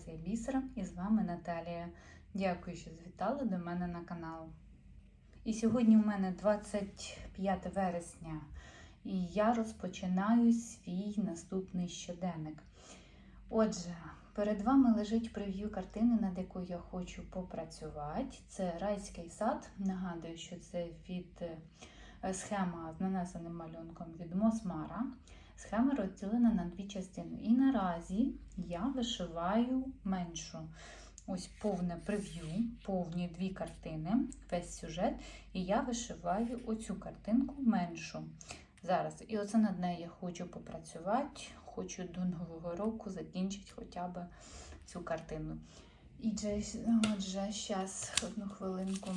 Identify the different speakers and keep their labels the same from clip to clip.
Speaker 1: Медитація бісером і з вами Наталія. Дякую, що завітали до мене на канал. І сьогодні у мене 25 вересня, і я розпочинаю свій наступний щоденник. Отже, перед вами лежить прев'ю картини, над якою я хочу попрацювати. Це райський сад. Нагадую, що це від е, схема з нанесеним малюнком від Мосмара. Схема розділена на дві частини. І наразі я вишиваю меншу. Ось повне прев'ю, повні дві картини, весь сюжет. І я вишиваю оцю картинку меншу. Зараз. І оце над нею я хочу попрацювати. Хочу до Нового року закінчити хоча б цю картину. І отже, зараз одну хвилинку.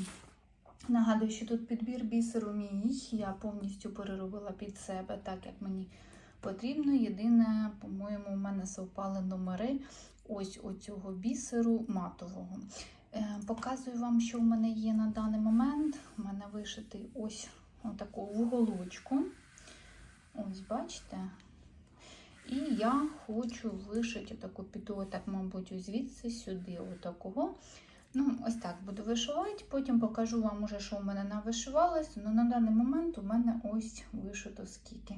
Speaker 1: Нагадую, що тут підбір бісеру мій. Я повністю переробила під себе, так як мені потрібно. Єдине, по-моєму, у мене совпали номери ось оцього бісеру матового. Е, Показую вам, що в мене є на даний момент. У мене вишитий ось таку вуголочку. Ось, бачите? І я хочу вишити таку піду, так, мабуть, звідси сюди, отакого. Ну, ось так буду вишивати, потім покажу вам, уже, що у мене навишивалось. Ну, на даний момент у мене ось вишито скільки.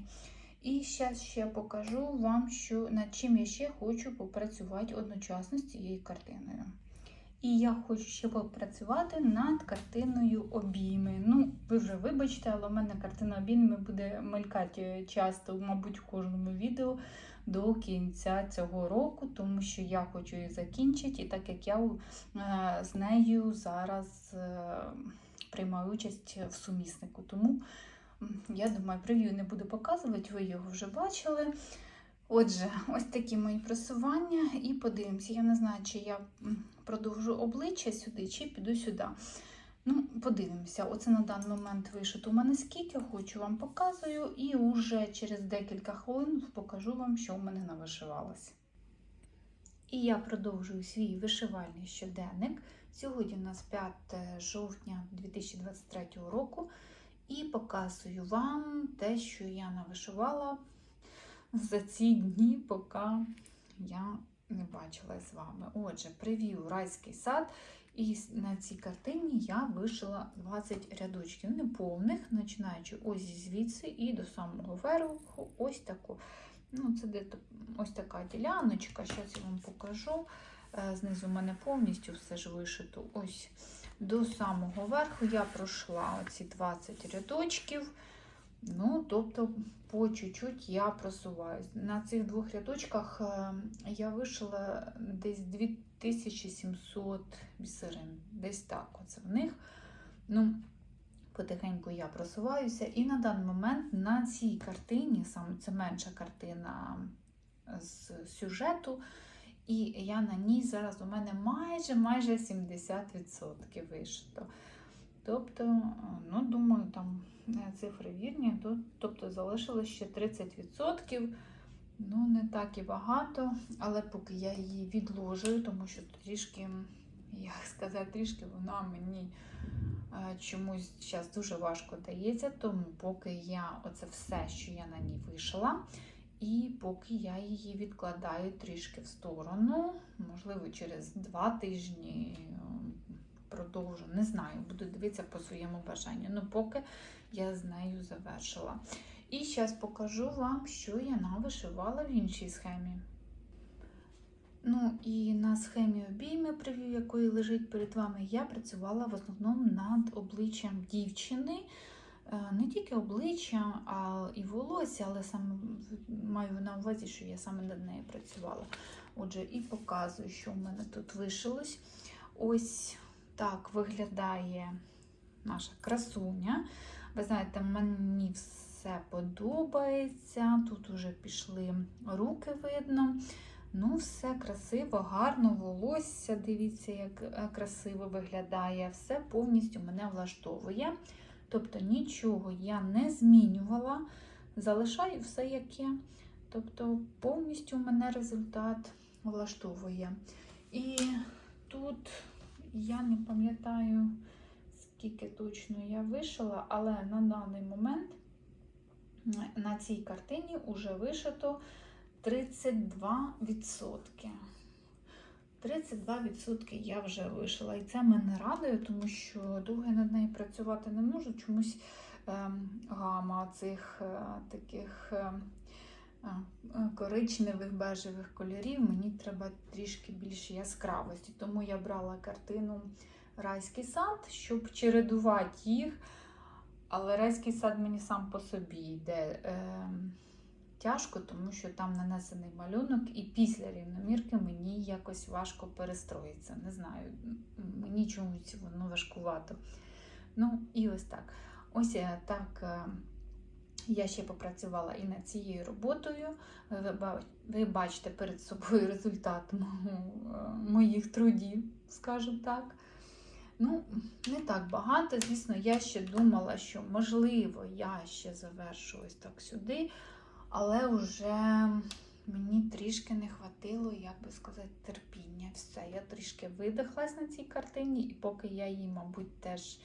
Speaker 1: І зараз ще покажу вам, що, над чим я ще хочу попрацювати одночасно з цією картиною. І я хочу ще попрацювати над картиною обійми. Ну, ви вже вибачте, але у мене картина обійми буде мелькати часто, мабуть, в кожному відео до кінця цього року, тому що я хочу її закінчити, і так як я е, з нею зараз е, приймаю участь в суміснику. Тому я думаю, прев'ю не буду показувати, ви його вже бачили. Отже, ось такі мої просування, і подивимося. Я не знаю, чи я продовжу обличчя сюди, чи піду сюди. Ну, подивимося. Оце на даний момент вишито у мене скільки, хочу вам показую, і вже через декілька хвилин покажу вам, що в мене навишивалося. І я продовжую свій вишивальний щоденник. Сьогодні у нас 5 жовтня 2023 року. І показую вам те, що я навишивала за ці дні, поки я не бачила з вами. Отже, прев'ю райський сад. І на цій картині я вишила 20 рядочків неповних, починаючи ось звідси і до самого верху ось таку. Ну, Це де ось така діляночка, зараз я вам покажу. Знизу в мене повністю все ж вишито. Ось до самого верху я пройшла оці 20 рядочків. Ну, тобто, по чуть-чуть я просуваюсь. На цих двох рядочках я вишила десь 2700 бісерин. Десь так оце в них. Ну, Потихеньку я просуваюся. І на даний момент на цій картині, саме це менша картина з сюжету, і я на ній зараз у мене майже майже 70% вишито. Тобто, ну, думаю, там цифри вірні, тобто залишилось ще 30%. Ну, не так і багато, але поки я її відложую, тому що трішки, як сказати, трішки вона мені чомусь зараз дуже важко дається, тому поки я оце все, що я на ній вишила, і поки я її відкладаю трішки в сторону, можливо, через два тижні продовжу, не знаю, буду дивитися по своєму бажанню. Ну, поки я з нею завершила. І зараз покажу вам, що я навишивала в іншій схемі. Ну, і на схемі обійми, прев'ю якої лежить перед вами, я працювала в основному над обличчям дівчини. Не тільки обличчя, а і волосся, але саме маю на увазі, що я саме над нею працювала. Отже, і показую, що в мене тут вишилось. Ось так виглядає наша красуня. Ви знаєте, мені все подобається. Тут вже пішли руки видно. Ну, все красиво, гарно, волосся. Дивіться, як красиво виглядає. Все повністю мене влаштовує. Тобто нічого я не змінювала, залишаю все як є. Тобто, повністю мене результат влаштовує. І тут я не пам'ятаю, скільки точно я вишила, але на даний момент на цій картині вже вишито 32%. 32% я вже вишила. І це мене радує, тому що довго над нею працювати не можу. Чомусь ем, гама цих е, таких е, е, коричневих бежевих кольорів мені треба трішки більше яскравості. Тому я брала картину Райський сад, щоб чередувати їх. Але райський сад мені сам по собі йде. Е, тяжко, тому що там нанесений малюнок, і після рівномірки мені якось важко перестроїться. Не знаю, мені чомусь воно важкувато. Ну, і ось так. Ось так. е, Я ще попрацювала і над цією роботою. Ви, бачите перед собою результат е, моїх трудів, скажімо так. Ну, не так багато. Звісно, я ще думала, що можливо я ще завершу ось так сюди, але вже мені трішки не хватило, як би сказати, терпіння. Все, я трішки видихлась на цій картині, і поки я її, мабуть, теж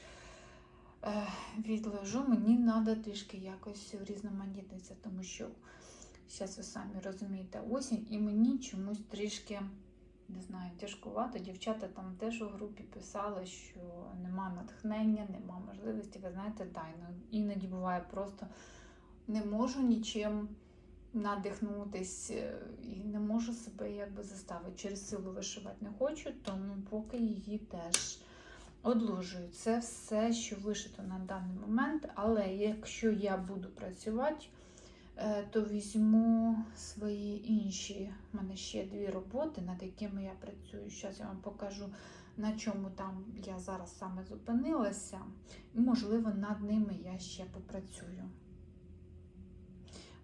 Speaker 1: е, відложу, мені треба трішки якось різноманітнитися, тому що зараз ви самі розумієте осінь, і мені чомусь трішки не знаю, тяжкувато. Дівчата там теж у групі писали, що нема натхнення, нема можливості. Ви знаєте, да, іноді буває просто не можу нічим надихнутись е, і не можу себе якби заставити. Через силу вишивати не хочу, тому поки її теж одложую. Це все, що вишито на даний момент, але якщо я буду працювати, Е, то візьму свої інші. У мене ще дві роботи, над якими я працюю. Зараз я вам покажу, на чому там я зараз саме зупинилася. І, можливо, над ними я ще попрацюю.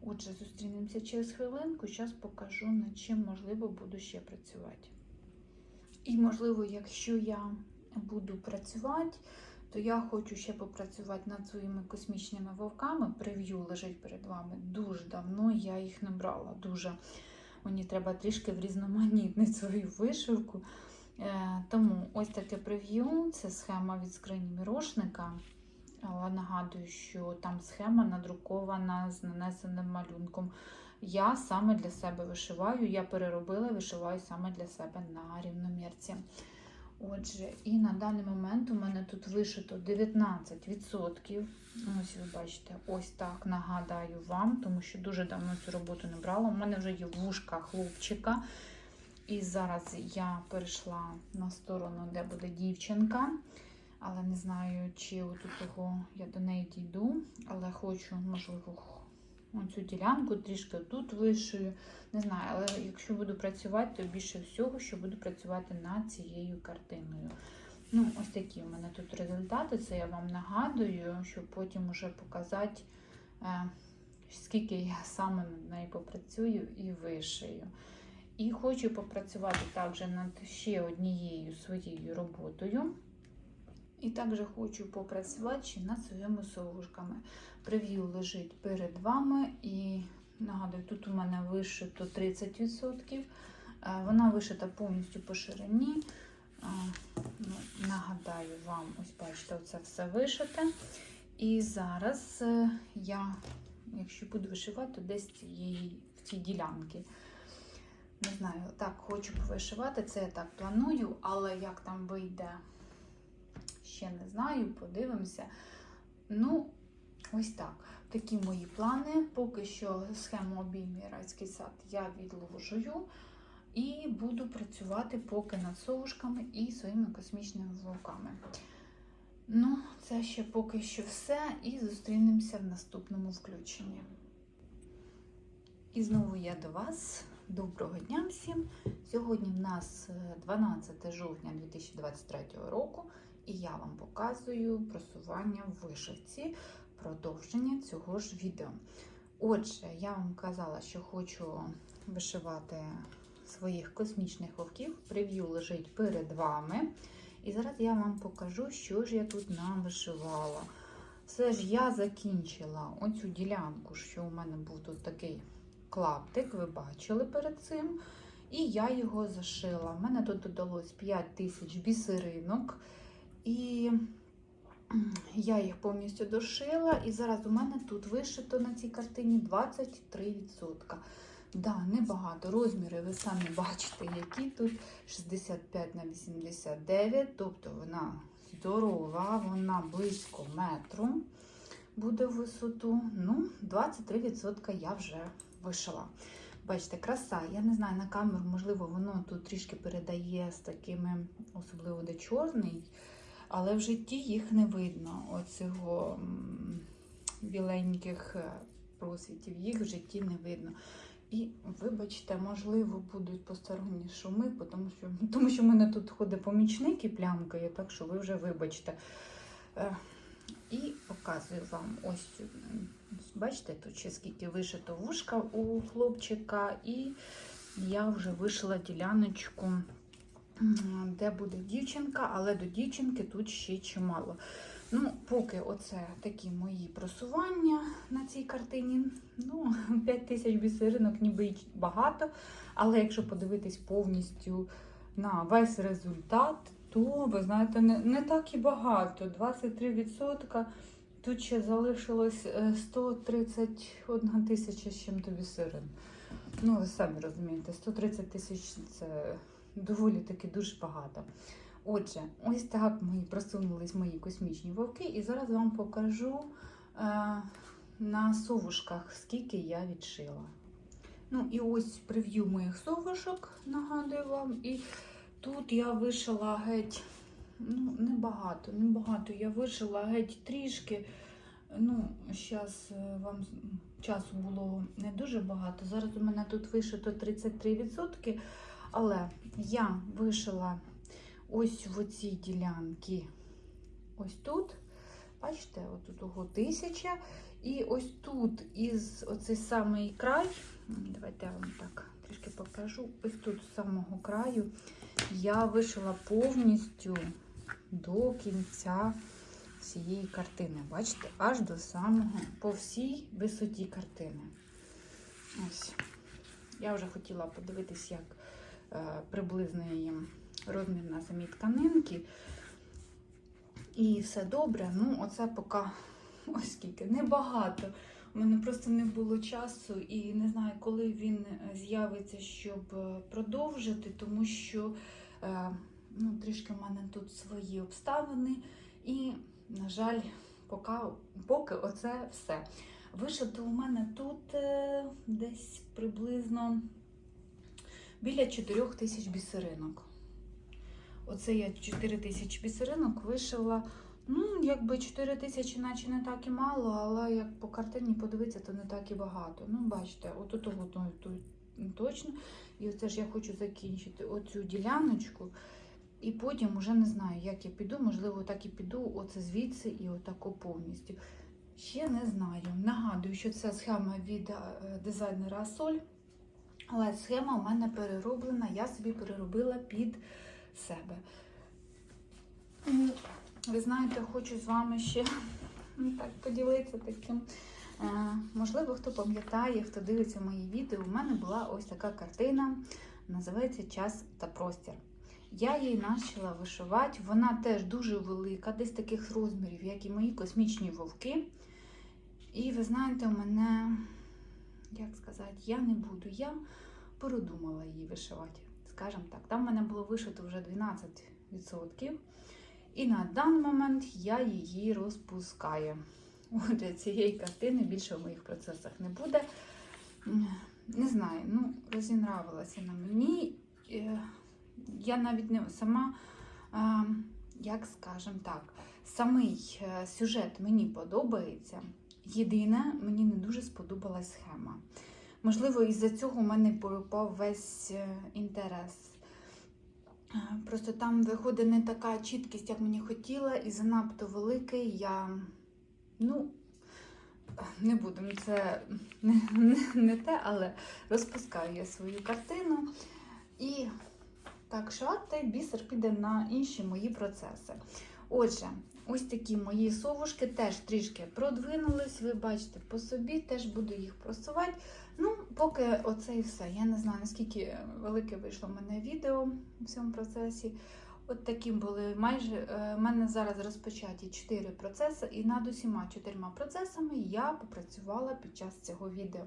Speaker 1: Отже, зустрінемося через хвилинку. Зараз покажу, над чим, можливо, буду ще працювати. І, можливо, якщо я буду працювати, то я хочу ще попрацювати над своїми космічними вовками. Прев'ю лежить перед вами дуже давно. Я їх не брала. Дуже мені треба трішки врізноманітнити свою вишивку. Е, тому ось таке прев'ю. Це схема від скрині мірошника. Але нагадую, що там схема надрукована з нанесеним малюнком. Я саме для себе вишиваю. Я переробила вишиваю саме для себе на рівномірці. Отже, і на даний момент у мене тут вишито 19%. Ось ви бачите, ось так нагадаю вам, тому що дуже давно цю роботу не брала. У мене вже є вушка хлопчика. І зараз я перейшла на сторону, де буде дівчинка. Але не знаю, чи отут того я до неї дійду. Але хочу, можливо, оцю ділянку трішки тут вишию. Не знаю, але якщо буду працювати, то більше всього, що буду працювати над цією картиною. Ну, ось такі у мене тут результати. Це я вам нагадую, щоб потім уже показати, е, скільки я саме над нею попрацюю і вишию. І хочу попрацювати також над ще однією своєю роботою. І також хочу попрацювати ще над своїми совушками. Прев'ю лежить перед вами і Нагадую, тут у мене вишито 30%. Е, Вона вишита повністю по ширині. Е, ну, Нагадаю вам, ось бачите, це все вишите. І зараз е, я, якщо буду вишивати, десь цієї, в цій ділянці. Не знаю, так, хочу повишивати, це я так планую, але як там вийде, ще не знаю, подивимося. Ну, ось так. Такі мої плани. Поки що схему обіймі райський сад я відложую і буду працювати поки над совушками і своїми космічними вовками. Ну, це ще поки що все. І зустрінемося в наступному включенні. І знову я до вас. Доброго дня всім! Сьогодні в нас е, 12 жовтня 2023 року, і я вам показую просування в вишивці продовження цього ж відео. Отже, я вам казала, що хочу вишивати своїх космічних вовків. Прев'ю лежить перед вами. І зараз я вам покажу, що ж я тут нам вишивала. Все ж я закінчила оцю ділянку, що у мене був тут такий клаптик, ви бачили перед цим. І я його зашила. У мене тут додалось 5 тисяч бісеринок. І я їх повністю дошила, і зараз у мене тут вишито на цій картині 23%. Да, небагато. Розміри ви самі бачите, які тут 65 на 89, тобто вона здорова, вона близько метру буде висоту. Ну, 23% я вже вишила. Бачите, краса. Я не знаю, на камеру, можливо, воно тут трішки передає з такими, особливо де чорний, але в житті їх не видно. Оцього біленьких е, просвітів, їх в житті не видно. І, вибачте, можливо, будуть посторонні шуми, тому що, тому що в мене тут ходить помічник і плямкає, так що ви вже вибачте. Е, І показую вам ось, бачите, тут ще скільки вишито вушка у хлопчика, і я вже вишила діляночку, де буде дівчинка, але до дівчинки тут ще чимало. Ну, поки оце такі мої просування на цій картині. Ну, 5 тисяч бісеринок ніби й багато. Але якщо подивитись повністю на весь результат, то ви знаєте, не, не так і багато. 23%. Тут ще залишилось е, 131 тисяча з чим-то бісерин. Ну, ви самі розумієте, 130 тисяч це доволі таки дуже багато. Отже, ось так мої просунулись мої космічні вовки, і зараз вам покажу е, на совушках, скільки я відшила. Ну, і ось прев'ю моїх совушок, нагадую вам. І тут я вишила геть, ну, небагато, небагато. Я вишила геть трішки. Ну, зараз вам часу було не дуже багато. Зараз у мене тут вишито 33%, але я вишила ось в оцій ділянці. Ось тут, бачите, от того тисяча. І ось тут із оцей самий край, давайте я вам так трішки покажу. Ось тут з самого краю я вишила повністю до кінця всієї картини. Бачите, аж до самого по всій висоті картини. Ось. Я вже хотіла подивитись, як приблизний розмір на самій тканинки. І все добре. Ну, оце поки ось скільки. Небагато. У мене просто не було часу і не знаю, коли він з'явиться, щоб е, продовжити, тому що е, ну, трішки в мене тут свої обставини. І, на жаль, поки, поки оце все. Вишито у мене тут е, десь приблизно біля 4 тисяч бісеринок. Оце я 4 тисячі бісеринок вишила. Ну, якби 4 тисячі, наче не так і мало, але як по картині подивитися, то не так і багато. Ну, бачите, от того то, то, точно. І оце ж я хочу закінчити оцю діляночку. І потім вже не знаю, як я піду. Можливо, так і піду, оце звідси і отако повністю. Ще не знаю. Нагадую, що це схема від е, дизайнера Соль. Але схема у мене перероблена, я собі переробила під себе. Ви знаєте, хочу з вами ще ну, так поділитися таким. Е, Можливо, хто пам'ятає, хто дивиться мої відео, у мене була ось така картина, називається Час та простір. Я її почала вишивати. Вона теж дуже велика, десь таких розмірів, як і мої космічні вовки. І ви знаєте, у мене, як сказати, я не буду. Я передумала її вишивати, скажімо так. Там в мене було вишито вже 12%. І на даний момент я її розпускаю. Отже, цієї картини більше в моїх процесах не буде. Не знаю, ну, розінравилася на мені. Е, Я навіть не сама, як скажемо так, самий е, сюжет мені подобається. Єдине, мені не дуже сподобалась схема. Можливо, із-за цього у мене пропав весь е, інтерес. Е, Просто там виходить не така чіткість, як мені хотіла, і занадто великий. Я ну, не буду, це не, не, не те, але розпускаю я свою картину. І так, шата і бісер піде на інші мої процеси. Отже, ось такі мої совушки теж трішки продвинулись. Ви бачите по собі, теж буду їх просувати. Ну, поки оце і все. Я не знаю, наскільки велике вийшло в мене відео в цьому процесі. От такі були майже. У мене зараз розпочаті 4 процеси, і над усіма чотирма процесами я попрацювала під час цього відео.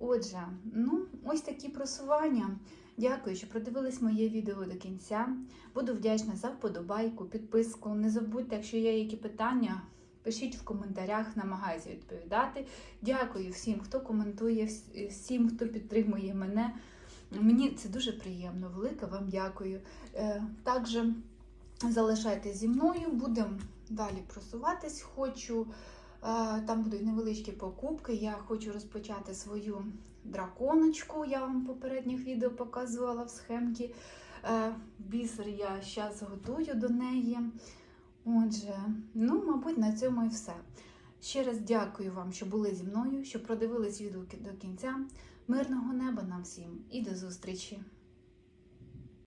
Speaker 1: Отже, ну, ось такі просування. Дякую, що продивились моє відео до кінця. Буду вдячна за вподобайку, підписку. Не забудьте, якщо є які питання, пишіть в коментарях, намагаюся відповідати. Дякую всім, хто коментує, всім, хто підтримує мене. Мені це дуже приємно. Велике вам дякую. Е, Також залишайтесь зі мною, будемо далі просуватись. Хочу, там будуть невеличкі покупки. Я хочу розпочати свою драконочку. Я вам в попередніх відео показувала в схемці. Е, Бісер я зараз готую до неї. Отже, ну, мабуть, на цьому і все. Ще раз дякую вам, що були зі мною, що продивились відео до кінця. Мирного неба нам всім і до зустрічі!